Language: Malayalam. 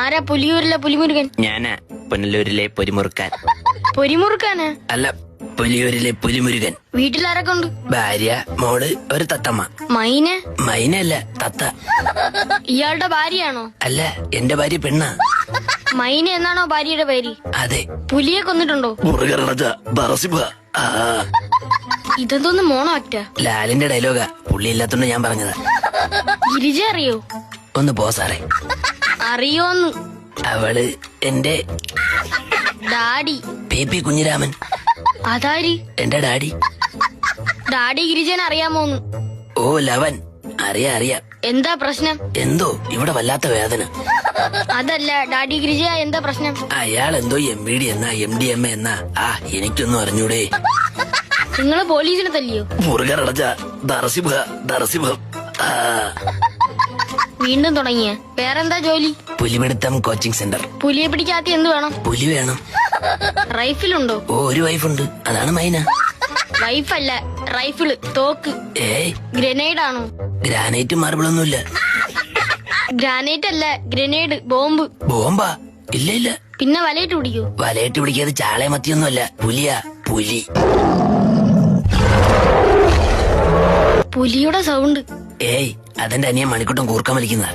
ആരാ പുലിയൂരിലെ പുലിമുരുകൻ? ഞാനാ പുനലൂരിലെ പൊരിമുറുക്കാൻ. പൊരിമുറുക്കാന്? അല്ല പുലിയൂരിലെ പുലിമുരുകൻ. വീട്ടിലാരൊക്കെ ഉണ്ട്? ഭാര്യ മോൾ ഒരു തത്തമ്മ. മൈന? മൈനല്ല തത്ത. ഇയാളുടെ ഭാര്യയാണോ? അല്ല എന്റെ ഭാര്യ പെണ്ണാ. മൈന എന്നാണോ ഭാര്യയുടെ പേര്? അതെ. പുലിയെ കൊന്നിട്ടുണ്ടോ? മുറുകറണ ദറസിബ. ആ. ഇതെന്തോന്ന് മോണോ അറ്റ ലാലിന്റെ ഡയലോഗാ. പുള്ളി ഇല്ലാത്തോണ്ട് ഞാൻ പറഞ്ഞതാ. ഗിരിജ അറിയോ? ഒന്ന് പോ സാറേ. അറിയോന്ന്. അവൾ എന്റെ ഡാഡി. P P Kunhiraman. അതാര്? എന്റെ ഡാഡി. ഡാഡി ഗിരിജൻ അറിയാമോന്ന്. ഓ ലവൻ. അറിയാ അറിയാം. എന്താ പ്രശ്നം? എന്തോ? ഇവിടെ വല്ലാത്ത വേദന. അതല്ല ഡാഡി ഗിരിജ എന്താ പ്രശ്നം? അയാൾ എന്തോ എം ബി ഡി എന്നാ എം ഡി എം എന്നാ. ആ എനിക്കൊന്നും അറിഞ്ഞൂടെ. നിങ്ങൾ പോലീസിനെ തല്ലിയോ? മുറുകറടച്ച ദറസിബ ദറസിബ ആ. വീണ്ടും തുടങ്ങിയ. പേരെന്താ ജോലി? പുലിപിടുത്തം കോച്ചിങ് സെന്റർ പുലിയെ പിടിക്കാത്ത എന്ത് വേണം? പുലി വേണം. റൈഫിലുണ്ടോ? ഓ ഒരു വൈഫ് ഉണ്ട്. അതാണ് മൈന വൈഫല്ല റൈഫിൾ തോക്ക്. ഏയ്. ഗ്രനേഡ് ആണോ ഗ്രാനൈറ്റ് മാർബിളൊന്നുമില്ല ഗ്രാനൈറ്റ് അല്ല ഗ്രനേഡ് ബോംബ്. ബോംബാ? ഇല്ല ഇല്ല. പിന്നെ വലയിട്ട് പിടിക്കൂ? വലയിട്ട് പിടിക്കാതെ ചാളയെ മത്തിയൊന്നുമല്ല. പുലിയാ പുലി. പുലിയുടെ സൗണ്ട് ഏയ് അതെന്റെ അനിയൻ മണിക്കൂട്ടം കൂർക്കം വലിക്കുന്ന